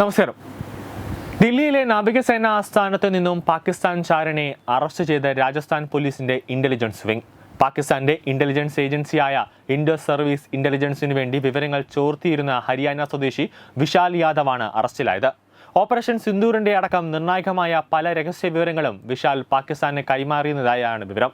നമസ്കാരം. ദില്ലിയിലെ നാവികസേന ആസ്ഥാനത്ത് നിന്നും പാകിസ്ഥാൻ ചാരനെ അറസ്റ്റ് ചെയ്ത രാജസ്ഥാൻ പോലീസിന്റെ ഇന്റലിജൻസ് വിംഗ് പാകിസ്ഥാന്റെ ഇന്റലിജൻസ് ഏജൻസിയായ ഇൻഡോ സർവീസ് ഇന്റലിജൻസിനു വേണ്ടി വിവരങ്ങൾ ചോർത്തിയിരുന്ന ഹരിയാന സ്വദേശി വിശാൽ യാദവാണ് അറസ്റ്റിലായത്. ഓപ്പറേഷൻ സിന്ദൂറിന്റെ അടക്കം നിർണായകമായ പല രഹസ്യ വിവരങ്ങളും വിശാൽ പാകിസ്ഥാന് കൈമാറിയതായാണ് വിവരം.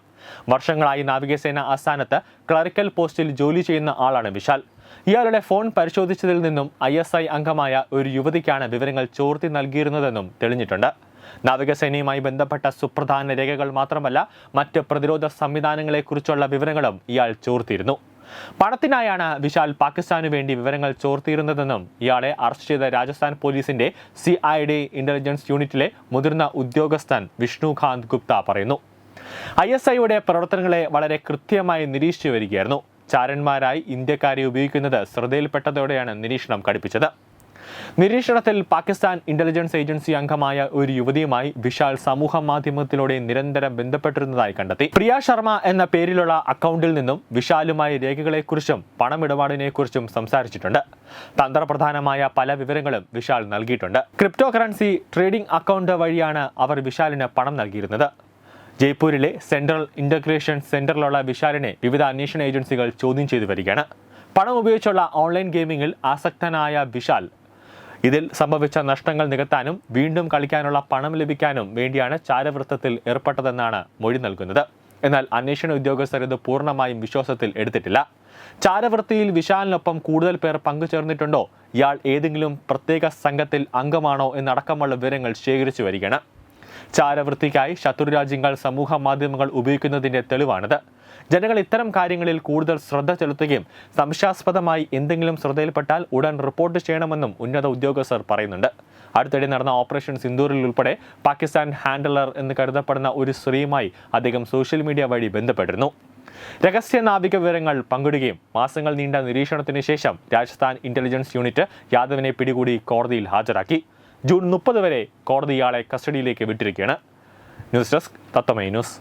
വർഷങ്ങളായി നാവികസേന ആസ്ഥാനത്ത് ക്ലറിക്കൽ പോസ്റ്റിൽ ജോലി ചെയ്യുന്ന ആളാണ് വിശാൽ. ഇയാളുടെ ഫോൺ പരിശോധിച്ചതിൽ നിന്നും ഐ എസ് ഐ അംഗമായ ഒരു യുവതിക്കാണ് വിവരങ്ങൾ ചോർത്തി നൽകിയിരുന്നതെന്നും തെളിഞ്ഞിട്ടുണ്ട്. നാവികസേനയുമായി ബന്ധപ്പെട്ട സുപ്രധാന രേഖകൾ മാത്രമല്ല മറ്റ് പ്രതിരോധ സംവിധാനങ്ങളെക്കുറിച്ചുള്ള വിവരങ്ങളും ഇയാൾ ചോർത്തിയിരുന്നു. പണത്തിനായാണ് വിശാൽ പാകിസ്ഥാനു വേണ്ടി വിവരങ്ങൾ ചോർത്തിയിരുന്നതെന്നും ഇയാളെ അറസ്റ്റ് ചെയ്ത രാജസ്ഥാൻ പോലീസിന്റെ സി ഐ ഡി ഇന്റലിജൻസ് യൂണിറ്റിലെ മുതിർന്ന ഉദ്യോഗസ്ഥൻ വിഷ്ണുകാന്ത് ഗുപ്ത പറയുന്നു. ഐ എസ് ഐയുടെ പ്രവർത്തനങ്ങളെ വളരെ കൃത്യമായി നിരീക്ഷിച്ചു വരികയായിരുന്നു. ചാരന്മാരായി ഇന്ത്യക്കാരെ ഉപയോഗിക്കുന്നത് ശ്രദ്ധയിൽപ്പെട്ടതോടെയാണ് നിരീക്ഷണം കടുപ്പിച്ചത്. നിരീക്ഷണത്തിൽ പാകിസ്ഥാൻ ഇന്റലിജൻസ് ഏജൻസി അംഗമായ ഒരു യുവതിയുമായി വിശാൽ സമൂഹ മാധ്യമത്തിലൂടെ നിരന്തരം ബന്ധപ്പെട്ടിരുന്നതായി കണ്ടെത്തി. പ്രിയ ശർമ്മ എന്ന പേരിലുള്ള അക്കൗണ്ടിൽ നിന്നും വിശാലുമായി രേഖകളെക്കുറിച്ചും പണമിടപാടിനെക്കുറിച്ചും സംസാരിച്ചിട്ടുണ്ട്. തന്ത്രപ്രധാനമായ പല വിവരങ്ങളും വിശാൽ നൽകിയിട്ടുണ്ട്. ക്രിപ്റ്റോ കറൻസി ട്രേഡിംഗ് അക്കൗണ്ട് വഴിയാണ് അവർ വിശാലിന് പണം നൽകിയിരുന്നത്. ജയ്പൂരിലെ സെൻട്രൽ ഇന്റഗ്രേഷൻ സെന്ററിലുള്ള വിശാലിനെ വിവിധ അന്വേഷണ ഏജൻസികൾ ചോദ്യം ചെയ്തു വരികയാണ്. പണം ഉപയോഗിച്ചുള്ള ഓൺലൈൻ ഗെയിമിംഗിൽ ആസക്തനായ വിശാൽ. ഇതിൽ സംഭവിച്ച നഷ്ടങ്ങൾ നികത്താനും വീണ്ടും കളിക്കാനുള്ള പണം ലഭിക്കാനും വേണ്ടിയാണ് ചാരവൃത്തത്തിൽ ഏർപ്പെട്ടതെന്നാണ് മൊഴി നൽകുന്നത്. എന്നാൽ അന്വേഷണ ഉദ്യോഗസ്ഥർ ഇത് പൂർണമായും വിശ്വാസത്തിൽ എടുത്തിട്ടില്ല. ചാരവൃത്തിയിൽ വിശാലിനൊപ്പം കൂടുതൽ പേർ പങ്കുചേർന്നിട്ടുണ്ടോ? ഇയാൾ ഏതെങ്കിലും പ്രത്യേക സംഘത്തിൽ അംഗമാണോ എന്നടക്കമുള്ള വിവരങ്ങൾ ശേഖരിച്ചു വരികയാണ്. ചാരവൃത്തിക്കായി ശത്രുരാജ്യങ്ങൾ സമൂഹ മാധ്യമങ്ങൾ ഉപയോഗിക്കുന്നതിന്റെ തെളിവാണിത്. ജനങ്ങൾ ഇത്തരം കാര്യങ്ങളിൽ കൂടുതൽ ശ്രദ്ധ ചെലുത്തുകയും സംശയാസ്പദമായി എന്തെങ്കിലും ശ്രദ്ധയിൽപ്പെട്ടാൽ ഉടൻ റിപ്പോർട്ട് ചെയ്യണമെന്നും ഉന്നത ഉദ്യോഗസ്ഥർ പറയുന്നുണ്ട്. അടുത്തിടെ നടന്ന ഓപ്പറേഷൻ സിന്ദൂറിൽ ഉൾപ്പെടെ പാകിസ്ഥാൻ ഹാൻഡലർ എന്ന് കരുതപ്പെടുന്ന ഒരു സ്ത്രീയുമായി അദ്ദേഹം സോഷ്യൽ മീഡിയ വഴി ബന്ധപ്പെട്ടിരുന്നു. രഹസ്യ നാവിക വിവരങ്ങൾ പങ്കിടുകയും മാസങ്ങൾ നീണ്ട നിരീക്ഷണത്തിന് ശേഷം രാജസ്ഥാൻ ഇന്റലിജൻസ് യൂണിറ്റ് യാദവിനെ പിടികൂടി കോടതിയിൽ ഹാജരാക്കി. ജൂൺ മുപ്പത് വരെ കോടതി ഇയാളെ കസ്റ്റഡിയിലേക്ക് വിട്ടിരിക്കുകയാണ്. ന്യൂസ് ഡെസ്ക് തത്തമൈ ന്യൂസ്.